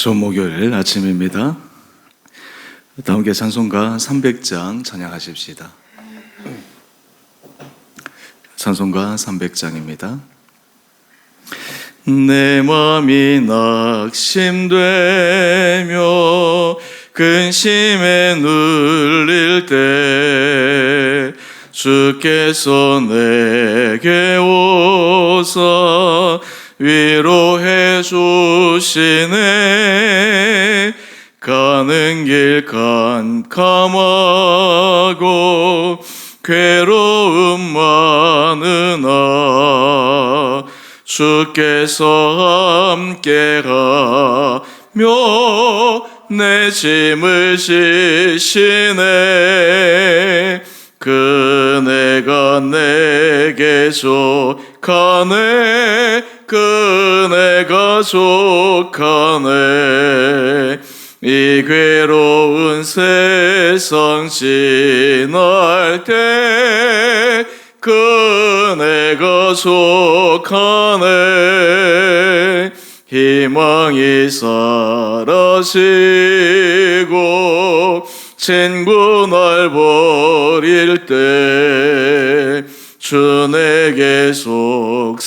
좋은 목요일 아침입니다. 다 함께 찬송가 300장 찬양하십시다. 찬송가 300장입니다. 내 마음이 낙심되며 근심에 눌릴 때 주께서 내게 오사 위로해 주시네. 가는 길 깜깜하고 괴로움 많으나 주께서 함께 가며 내 짐을 지시네. 그네가 내게 족하네 그네가 족하네. 이 괴로운 세상 지날 때 그네가 족하네. 희망이 사라지고 친구 날 버릴 때 주 내게 속삭이며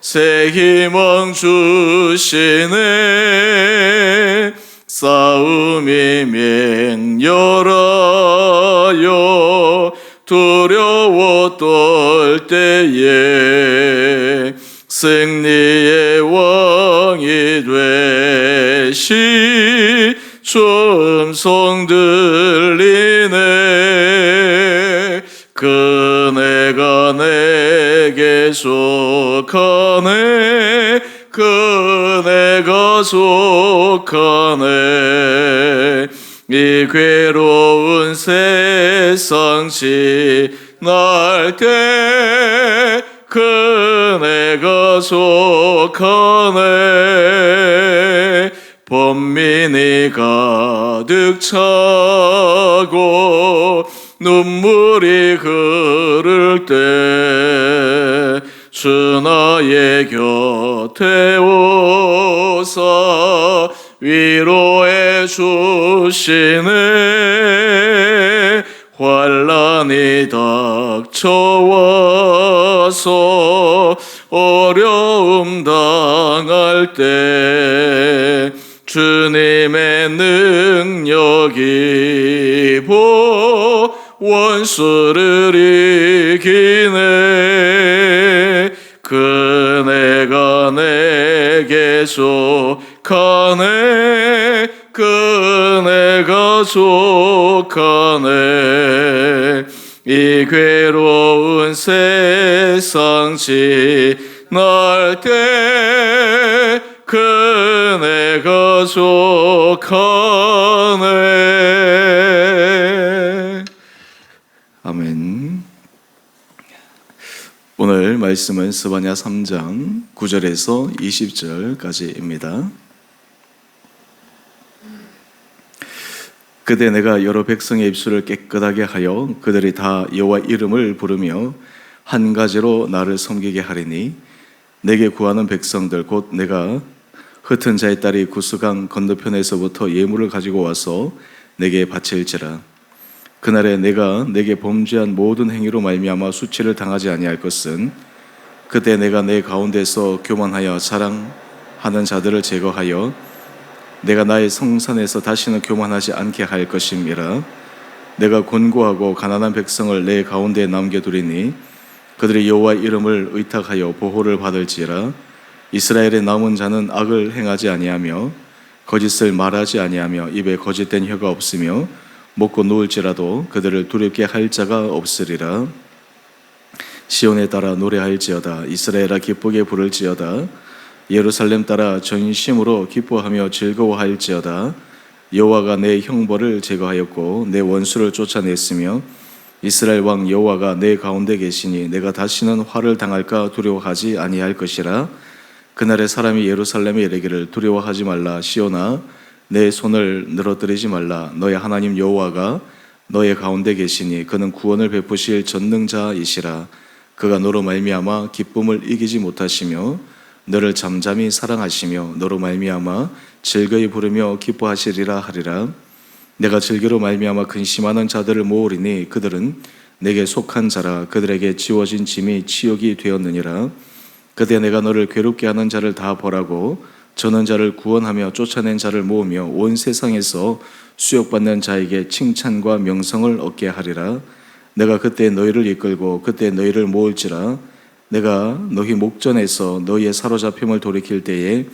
새 희망 주시네. 싸움이 맹렬하여 두려워 떨 때에 승리의 왕이 되시 음성 들리 속하네. 그네가 속하네. 이 괴로운 세상 지날 때 그네가 속하네. 번민이 가득 차고 눈물이 흐를 때 주 나의 곁에 오사 위로해 주시네. 환란이 닥쳐와서 어려움 당할 때 주님의 능력이 보 원수를 이기네 그네가 내게 속하네. 그네가 속하네. 이 괴로운 세상 지날 때 그네가 속하네 아멘 오늘 말씀은 스바냐 3장 9절에서 20절까지입니다. 그때 내가 여러 백성의 입술을 깨끗하게 하여 그들이 다 여호와 이름을 부르며 한 가지로 나를 섬기게 하리니 내게 구하는 백성들 곧 내가 흩은 자의 딸이 구스강 건너편에서부터 예물을 가지고 와서 내게 바칠지라 그날에 내가 내게 범죄한 모든 행위로 말미암아 수치를 당하지 아니할 것은 그때 내가 내 가운데서 교만하여 자랑하는 자들을 제거하여 내가 나의 성산에서 다시는 교만하지 않게 할 것임이라 내가 곤고하고 가난한 백성을 내 가운데 남겨두리니 그들이 여호와 이름을 의탁하여 보호를 받을지라 이스라엘의 남은 자는 악을 행하지 아니하며 거짓을 말하지 아니하며 입에 거짓된 혀가 없으며 먹고 누울지라도 그들을 두렵게 할 자가 없으리라. 시온에 따라 노래할지어다. 이스라엘아 기쁘게 부를지어다. 예루살렘 따라 전심으로 기뻐하며 즐거워할지어다. 여호와가 내 형벌을 제거하였고 내 원수를 쫓아냈으며 이스라엘 왕 여호와가 내 가운데 계시니 내가 다시는 화를 당할까 두려워하지 아니할 것이라. 그날에 사람이 예루살렘에 이르기를 두려워하지 말라. 시온아 내 손을 늘어뜨리지 말라. 너의 하나님 여호와가 너의 가운데 계시니 그는 구원을 베푸실 전능자이시라. 그가 너로 말미암아 기쁨을 이기지 못하시며 너를 잠잠히 사랑하시며 너로 말미암아 즐거이 부르며 기뻐하시리라 하리라. 내가 즐기로 말미암아 근심하는 자들을 모으리니 그들은 내게 속한 자라. 그들에게 지워진 짐이 치욕이 되었느니라. 그때 내가 너를 괴롭게 하는 자를 다 보라고 저는 자를 구원하며 쫓아낸 자를 모으며 온 세상에서 수욕받는 자에게 칭찬과 명성을 얻게 하리라 내가 그때 너희를 이끌고 그때 너희를 모을지라 내가 너희 목전에서 너희의 사로잡힘을 돌이킬 때에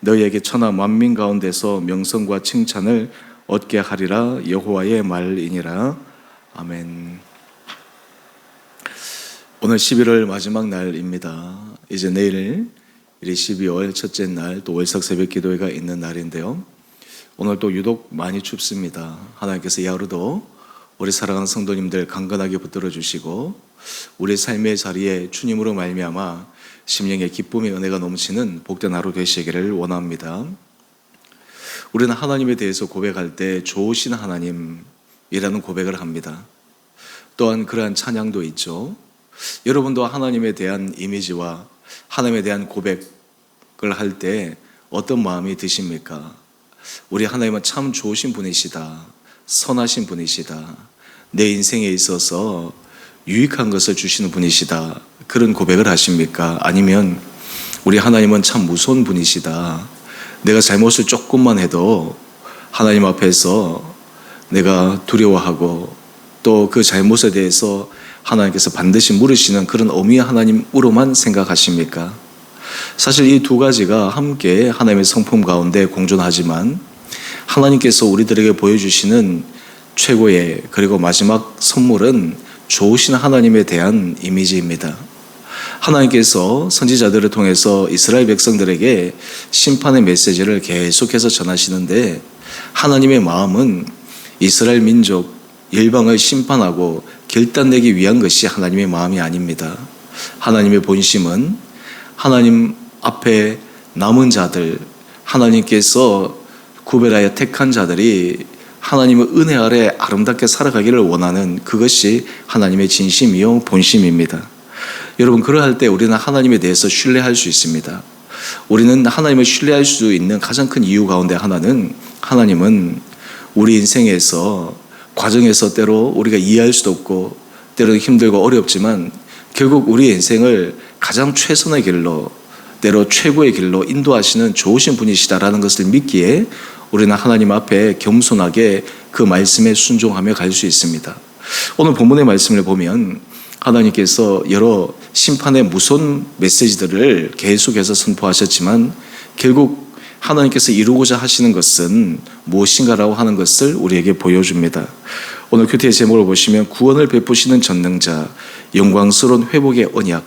너희에게 천하 만민 가운데서 명성과 칭찬을 얻게 하리라 여호와의 말이니라 아멘. 오늘 11월 마지막 날입니다. 이제 내일 12월 첫째 날 또 월삭 새벽 기도회가 있는 날인데요. 오늘 또 유독 많이 춥습니다. 하나님께서 야루도 우리 사랑하는 성도님들 강건하게 붙들어 주시고 우리 삶의 자리에 주님으로 말미암아 심령의 기쁨의 은혜가 넘치는 복된 하루 되시기를 원합니다. 우리는 하나님에 대해서 고백할 때 좋으신 하나님이라는 고백을 합니다. 또한 그러한 찬양도 있죠. 여러분도 하나님에 대한 이미지와 하나님에 대한 고백을 할 때 어떤 마음이 드십니까? 우리 하나님은 참 좋으신 분이시다. 선하신 분이시다. 내 인생에 있어서 유익한 것을 주시는 분이시다. 그런 고백을 하십니까? 아니면 우리 하나님은 참 무서운 분이시다. 내가 잘못을 조금만 해도 하나님 앞에서 내가 두려워하고 또 그 잘못에 대해서 하나님께서 반드시 물으시는 그런 어미의 하나님으로만 생각하십니까? 사실 이 두 가지가 함께 하나님의 성품 가운데 공존하지만 하나님께서 우리들에게 보여주시는 최고의 그리고 마지막 선물은 좋으신 하나님에 대한 이미지입니다. 하나님께서 선지자들을 통해서 이스라엘 백성들에게 심판의 메시지를 계속해서 전하시는데 하나님의 마음은 이스라엘 민족 일방을 심판하고 결단내기 위한 것이 하나님의 마음이 아닙니다. 하나님의 본심은 하나님 앞에 남은 자들, 하나님께서 구별하여 택한 자들이 하나님의 은혜 아래 아름답게 살아가기를 원하는 그것이 하나님의 진심이요 본심입니다. 여러분 그러할 때 우리는 하나님에 대해서 신뢰할 수 있습니다. 우리는 하나님을 신뢰할 수 있는 가장 큰 이유 가운데 하나는 하나님은 우리 인생에서 과정에서 때로 우리가 이해할 수도 없고 때로 힘들고 어렵지만 결국 우리 인생을 가장 최선의 길로 때로 최고의 길로 인도하시는 좋으신 분이시다라는 것을 믿기에 우리는 하나님 앞에 겸손하게 그 말씀에 순종하며 갈 수 있습니다. 오늘 본문의 말씀을 보면 하나님께서 여러 심판의 무서운 메시지들을 계속해서 선포하셨지만 결국 하나님께서 이루고자 하시는 것은 무엇인가라고 하는 것을 우리에게 보여줍니다. 오늘 큐티의 제목을 보시면 구원을 베푸시는 전능자, 영광스러운 회복의 언약.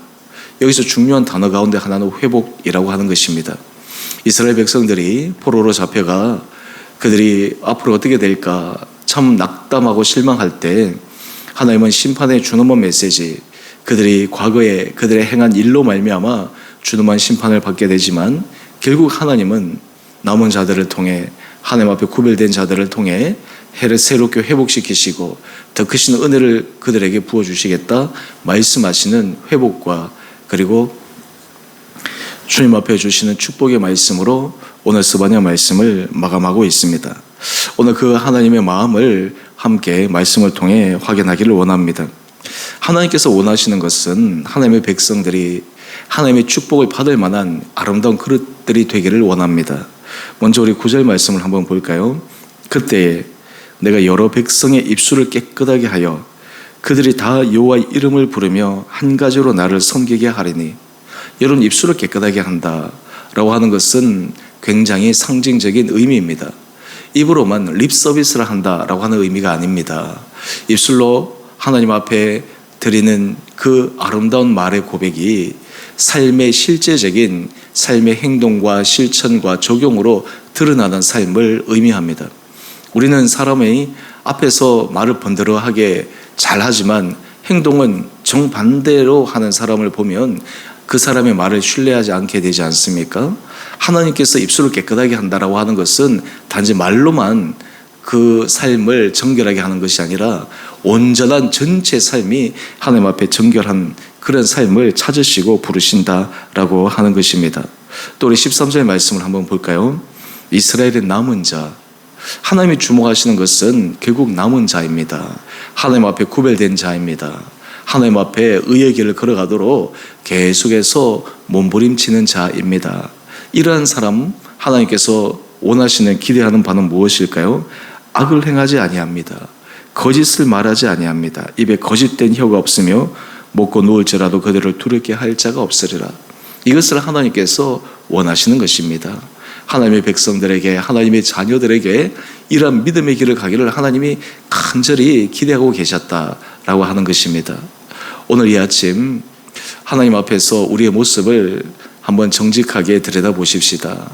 여기서 중요한 단어 가운데 하나는 회복이라고 하는 것입니다. 이스라엘 백성들이 포로로 잡혀가 그들이 앞으로 어떻게 될까 참 낙담하고 실망할 때 하나님은 심판의 준엄한 메시지 그들이 과거에 그들의 행한 일로 말미암아 준엄한 심판을 받게 되지만 결국 하나님은 남은 자들을 통해 하나님 앞에 구별된 자들을 통해 해를 새롭게 회복시키시고 더 크신 은혜를 그들에게 부어 주시겠다 말씀하시는 회복과 그리고 주님 앞에 주시는 축복의 말씀으로 오늘 스바냐 말씀을 마감하고 있습니다. 오늘 그 하나님의 마음을 함께 말씀을 통해 확인하기를 원합니다. 하나님께서 원하시는 것은 하나님의 백성들이 하나님의 축복을 받을 만한 아름다운 그릇들이 되기를 원합니다. 먼저 우리 구절 말씀을 한번 볼까요? 그때 내가 여러 백성의 입술을 깨끗하게 하여 그들이 다 여호와의 이름을 부르며 한 가지로 나를 섬기게 하리니 여러분 입술을 깨끗하게 한다라고 하는 것은 굉장히 상징적인 의미입니다. 입으로만 립 서비스를 한다라고 하는 의미가 아닙니다. 입술로 하나님 앞에 드리는 그 아름다운 말의 고백이 삶의 실제적인 삶의 행동과 실천과 적용으로 드러나는 삶을 의미합니다. 우리는 사람의 앞에서 말을 번들어하게 잘하지만 행동은 정반대로 하는 사람을 보면 그 사람의 말을 신뢰하지 않게 되지 않습니까? 하나님께서 입술을 깨끗하게 한다라고 하는 것은 단지 말로만 그 삶을 정결하게 하는 것이 아니라 온전한 전체 삶이 하나님 앞에 정결한 그런 삶을 찾으시고 부르신다라고 하는 것입니다. 또 우리 13절 말씀을 한번 볼까요? 이스라엘의 남은 자. 하나님이 주목하시는 것은 결국 남은 자입니다. 하나님 앞에 구별된 자입니다. 하나님 앞에 의의 길을 걸어가도록 계속해서 몸부림치는 자입니다. 이러한 사람 하나님께서 원하시는 기대하는 바는 무엇일까요? 악을 행하지 아니합니다. 거짓을 말하지 아니합니다. 입에 거짓된 혀가 없으며 먹고 누울지라도 그들을 두렵게 할 자가 없으리라. 이것을 하나님께서 원하시는 것입니다. 하나님의 백성들에게 하나님의 자녀들에게 이러한 믿음의 길을 가기를 하나님이 간절히 기대하고 계셨다라고 하는 것입니다. 오늘 이 아침 하나님 앞에서 우리의 모습을 한번 정직하게 들여다 보십시다.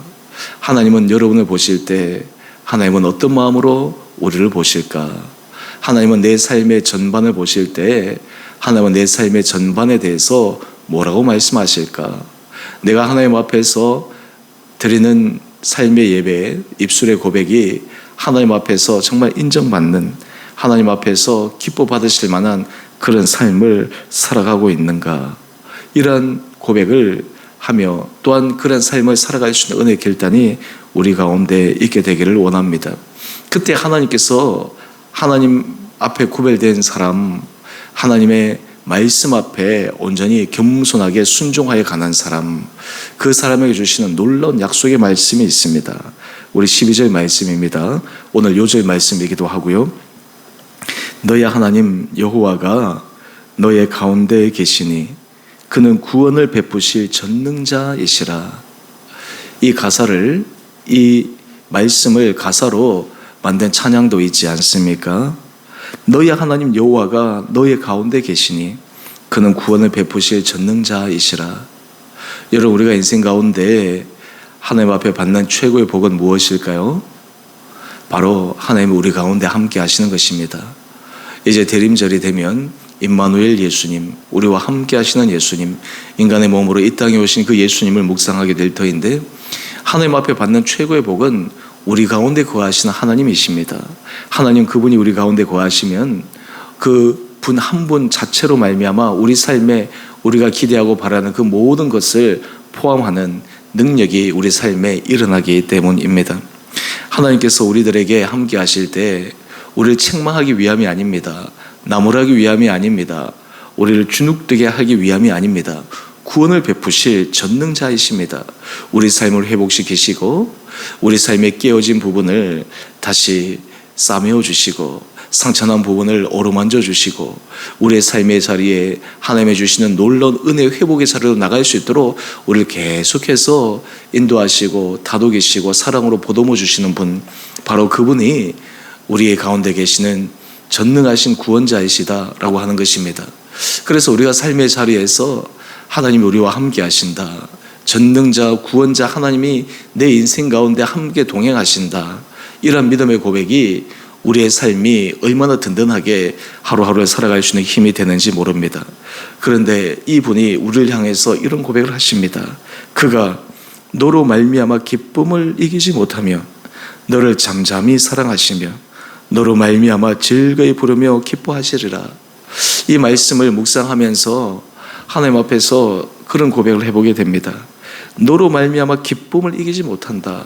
하나님은 여러분을 보실 때 하나님은 어떤 마음으로 우리를 보실까? 하나님은 내 삶의 전반을 보실 때 하나님은 내 삶의 전반에 대해서 뭐라고 말씀하실까? 내가 하나님 앞에서 드리는 삶의 예배, 입술의 고백이 하나님 앞에서 정말 인정받는 하나님 앞에서 기뻐 받으실 만한 그런 삶을 살아가고 있는가? 이러한 고백을 하며 또한 그런 삶을 살아갈 수 있는 은혜 결단이 우리 가운데 있게 되기를 원합니다. 그때 하나님께서 하나님 앞에 구별된 사람, 하나님의 말씀 앞에 온전히 겸손하게 순종하여 가는 사람, 그 사람에게 주시는 놀라운 약속의 말씀이 있습니다. 우리 12절 말씀입니다. 오늘 요절 말씀이기도 하고요. 너희 하나님 여호와가 너의 가운데에 계시니 그는 구원을 베푸실 전능자이시라. 이 가사를 이 말씀을 가사로 만든 찬양도 있지 않습니까? 너희 하나님 여호와가 너희 가운데 계시니 그는 구원을 베푸실 전능자이시라. 여러분 우리가 인생 가운데 하나님 앞에 받는 최고의 복은 무엇일까요? 바로 하나님 우리 가운데 함께 하시는 것입니다. 이제 대림절이 되면 임마누엘 예수님, 우리와 함께 하시는 예수님, 인간의 몸으로 이 땅에 오신 그 예수님을 묵상하게 될 터인데 하나님 앞에 받는 최고의 복은 우리 가운데 거하시는 하나님이십니다. 하나님 그분이 우리 가운데 거하시면 그 분 한 분 자체로 말미암아 우리 삶에 우리가 기대하고 바라는 그 모든 것을 포함하는 능력이 우리 삶에 일어나기 때문입니다. 하나님께서 우리들에게 함께 하실 때 우리를 책망하기 위함이 아닙니다. 나무라기 위함이 아닙니다. 우리를 주눅들게 하기 위함이 아닙니다. 구원을 베푸실 전능자이십니다. 우리 삶을 회복시키시고 우리 삶의 깨어진 부분을 다시 싸매어 주시고 상처난 부분을 어루만져 주시고 우리의 삶의 자리에 하나님의 주시는 놀라운 은혜 회복의 자리로 나갈 수 있도록 우리를 계속해서 인도하시고 다독이시고 사랑으로 보듬어 주시는 분 바로 그분이 우리의 가운데 계시는 전능하신 구원자이시다라고 하는 것입니다. 그래서 우리가 삶의 자리에서 하나님이 우리와 함께 하신다. 전능자, 구원자 하나님이 내 인생 가운데 함께 동행하신다. 이런 믿음의 고백이 우리의 삶이 얼마나 든든하게 하루하루 살아갈 수 있는 힘이 되는지 모릅니다. 그런데 이분이 우리를 향해서 이런 고백을 하십니다. 그가 너로 말미암아 기쁨을 이기지 못하며 너를 잠잠히 사랑하시며 너로 말미암아 즐거이 부르며 기뻐하시리라. 이 말씀을 묵상하면서 하나님 앞에서 그런 고백을 해보게 됩니다. 너로 말미암아 기쁨을 이기지 못한다.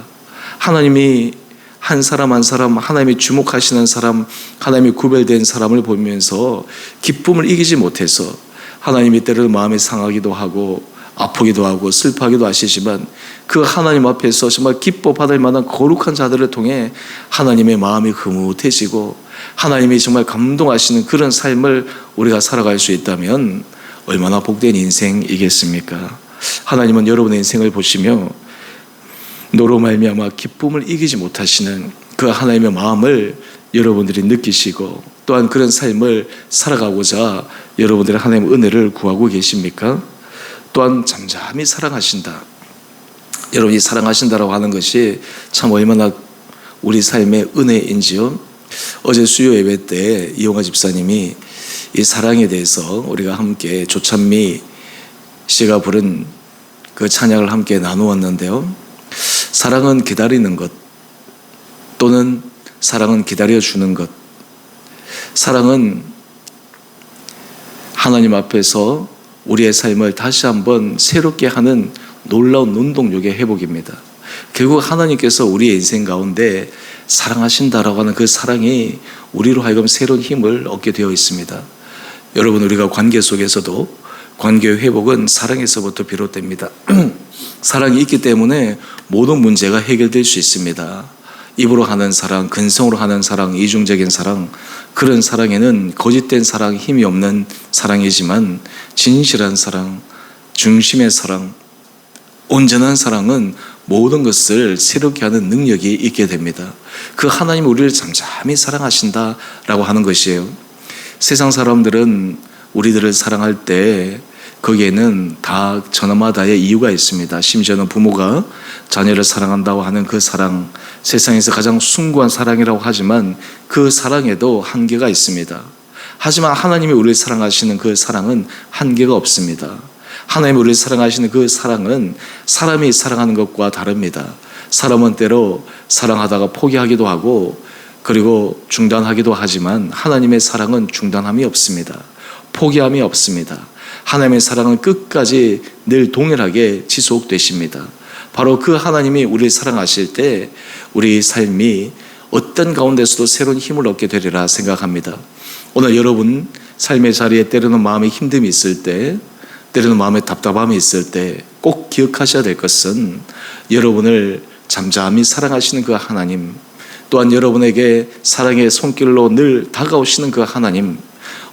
하나님이 한 사람 한 사람 하나님이 주목하시는 사람 하나님이 구별된 사람을 보면서 기쁨을 이기지 못해서 하나님이 때를 마음이 상하기도 하고 아프기도 하고 슬퍼하기도 하시지만 그 하나님 앞에서 정말 기뻐 받을 만한 거룩한 자들을 통해 하나님의 마음이 흐뭇해지고 하나님이 정말 감동하시는 그런 삶을 우리가 살아갈 수 있다면 얼마나 복된 인생이겠습니까? 하나님은 여러분의 인생을 보시며 너로 말미암아 기쁨을 이기지 못하시는 그 하나님의 마음을 여러분들이 느끼시고 또한 그런 삶을 살아가고자 여러분들의 하나님의 은혜를 구하고 계십니까? 또한 잠잠히 사랑하신다. 여러분이 사랑하신다라고 하는 것이 참 얼마나 우리 삶의 은혜인지요. 어제 수요 예배 때 이용화 집사님이 이 사랑에 대해서 우리가 함께 조찬미 씨가 부른 그 찬양을 함께 나누었는데요. 사랑은 기다리는 것 또는 사랑은 기다려 주는 것. 사랑은 하나님 앞에서 우리의 삶을 다시 한번 새롭게 하는 놀라운 눈동력의 회복입니다. 결국 하나님께서 우리의 인생 가운데 사랑하신다라고 하는 그 사랑이 우리로 하여금 새로운 힘을 얻게 되어 있습니다. 여러분 우리가 관계 속에서도 관계 회복은 사랑에서부터 비롯됩니다. 사랑이 있기 때문에 모든 문제가 해결될 수 있습니다. 입으로 하는 사랑, 근성으로 하는 사랑, 이중적인 사랑, 그런 사랑에는 거짓된 사랑, 힘이 없는 사랑이지만 진실한 사랑, 중심의 사랑, 온전한 사랑은 모든 것을 새롭게 하는 능력이 있게 됩니다. 그 하나님 우리를 잠잠히 사랑하신다라고 하는 것이에요. 세상 사람들은 우리들을 사랑할 때 거기에는 다 저마다의 이유가 있습니다. 심지어는 부모가 자녀를 사랑한다고 하는 그 사랑, 세상에서 가장 숭고한 사랑이라고 하지만 그 사랑에도 한계가 있습니다. 하지만 하나님이 우리를 사랑하시는 그 사랑은 한계가 없습니다. 하나님이 우리를 사랑하시는 그 사랑은 사람이 사랑하는 것과 다릅니다. 사람은 때로 사랑하다가 포기하기도 하고 그리고 중단하기도 하지만 하나님의 사랑은 중단함이 없습니다. 포기함이 없습니다. 하나님의 사랑은 끝까지 늘 동일하게 지속되십니다. 바로 그 하나님이 우리를 사랑하실 때 우리 삶이 어떤 가운데서도 새로운 힘을 얻게 되리라 생각합니다. 오늘 여러분 삶의 자리에 때로는 마음에 힘듦이 있을 때 때로는 마음에 답답함이 있을 때 꼭 기억하셔야 될 것은 여러분을 잠잠히 사랑하시는 그 하나님 또한 여러분에게 사랑의 손길로 늘 다가오시는 그 하나님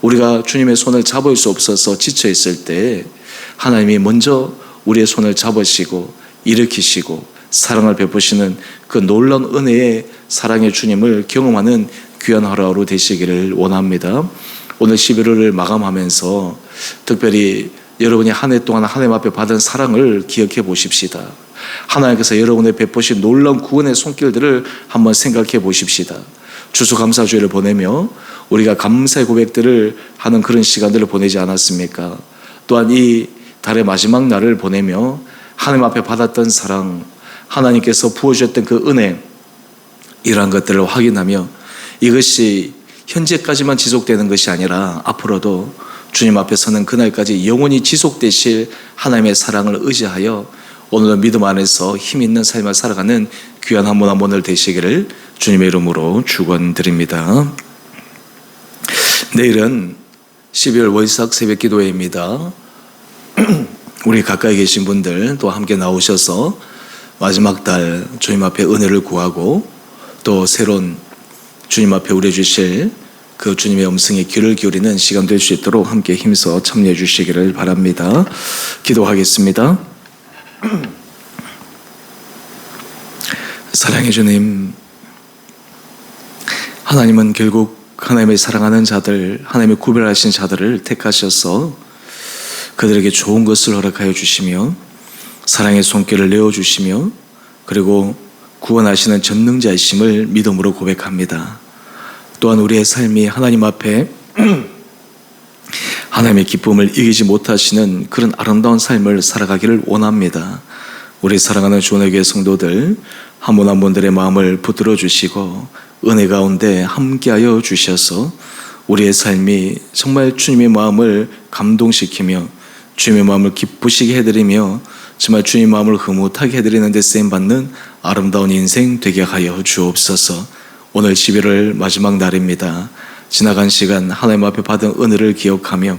우리가 주님의 손을 잡을 수 없어서 지쳐 있을 때 하나님이 먼저 우리의 손을 잡으시고 일으키시고 사랑을 베푸시는 그 놀라운 은혜의 사랑의 주님을 경험하는 귀한 하루하루 되시기를 원합니다. 오늘 11월을 마감하면서 특별히 여러분이 한 해 동안 하나님 앞에 받은 사랑을 기억해 보십시다. 하나님께서 여러분의 베푸신 놀라운 구원의 손길들을 한번 생각해 보십시다. 추수감사주의를 보내며 우리가 감사의 고백들을 하는 그런 시간들을 보내지 않았습니까? 또한 이 달의 마지막 날을 보내며 하나님 앞에 받았던 사랑, 하나님께서 부어주셨던 그 은혜, 이러한 것들을 확인하며 이것이 현재까지만 지속되는 것이 아니라 앞으로도 주님 앞에 서는 그날까지 영원히 지속되실 하나님의 사랑을 의지하여 오늘은 믿음 안에서 힘 있는 삶을 살아가는 귀한 한분한 분을 되시기를 주님의 이름으로 축원드립니다. 내일은 12월 월삭 새벽 기도회입니다. 우리 가까이 계신 분들 또 함께 나오셔서 마지막 달 주님 앞에 은혜를 구하고 또 새로운 주님 앞에 우려 주실 그 주님의 음성에 귀를 기울이는 시간 될 수 있도록 함께 힘써 참여해 주시기를 바랍니다. 기도하겠습니다. 사랑해 주님, 하나님은 결국 하나님의 사랑하는 자들, 하나님의 구별하신 자들을 택하셔서 그들에게 좋은 것을 허락하여 주시며 사랑의 손길을 내어 주시며 그리고 구원하시는 전능자이심을 믿음으로 고백합니다. 또한 우리의 삶이 하나님 앞에 하나님의 기쁨을 이기지 못하시는 그런 아름다운 삶을 살아가기를 원합니다. 우리 사랑하는 교회 성도들 한 분 한 분들의 마음을 붙들어 주시고 은혜 가운데 함께하여 주셔서 우리의 삶이 정말 주님의 마음을 감동시키며 주님의 마음을 기쁘시게 해드리며 정말 주님 마음을 흐뭇하게 해드리는 데 쓰임 받는 아름다운 인생 되게 하여 주옵소서. 오늘 11월 마지막 날입니다. 지나간 시간 하나님 앞에 받은 은혜를 기억하며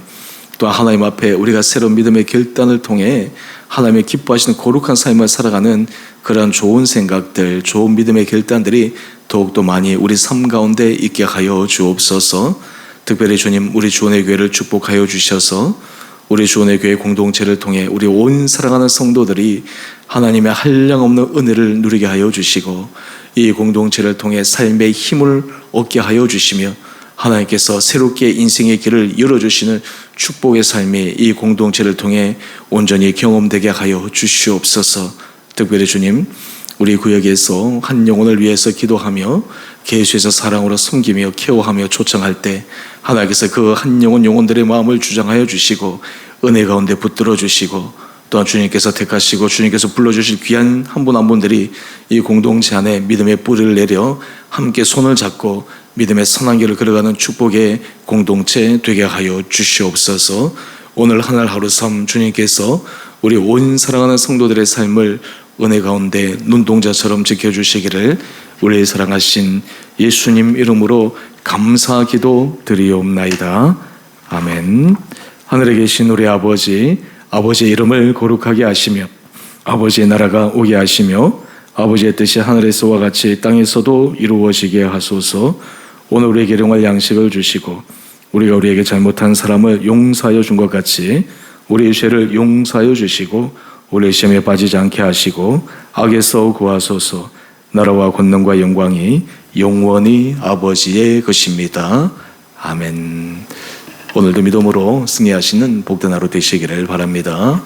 또 하나님 앞에 우리가 새로운 믿음의 결단을 통해 하나님의 기뻐하시는 거룩한 삶을 살아가는 그러한 좋은 생각들, 좋은 믿음의 결단들이 더욱더 많이 우리 삶 가운데 있게 하여 주옵소서. 특별히 주님 우리 주원의 교회를 축복하여 주셔서 우리 주원의 교회 공동체를 통해 우리 온 사랑하는 성도들이 하나님의 한량없는 은혜를 누리게 하여 주시고 이 공동체를 통해 삶의 힘을 얻게 하여 주시며 하나님께서 새롭게 인생의 길을 열어주시는 축복의 삶이 이 공동체를 통해 온전히 경험되게 하여 주시옵소서. 특별히 주님, 우리 구역에서 한 영혼을 위해서 기도하며 계수에서 사랑으로 섬기며 케어하며 초청할 때 하나님께서 그 한 영혼 영혼들의 마음을 주장하여 주시고 은혜 가운데 붙들어 주시고 또한 주님께서 택하시고 주님께서 불러주실 귀한 한 분한 분들이 이 공동체 안에 믿음의 뿌리를 내려 함께 손을 잡고 믿음의 선한 길을 걸어가는 축복의 공동체 되게 하여 주시옵소서 오늘 하늘 하루 섬 주님께서 우리 온 사랑하는 성도들의 삶을 은혜 가운데 눈동자처럼 지켜주시기를 우리 사랑하신 예수님 이름으로 감사 기도 드리옵나이다. 아멘. 하늘에 계신 우리 아버지, 아버지의 이름을 거룩하게 하시며 아버지의 나라가 오게 하시며 아버지의 뜻이 하늘에서와 같이 땅에서도 이루어지게 하소서. 오늘 우리에게 일용할 양식을 주시고 우리가 우리에게 잘못한 사람을 용서하여 준 것 같이 우리의 죄를 용서하여 주시고 우리의 시험에 빠지지 않게 하시고 악에서 구하소서. 나라와 권능과 영광이 영원히 아버지의 것입니다. 아멘. 오늘도 믿음으로 승리하시는 복된 하루 되시기를 바랍니다.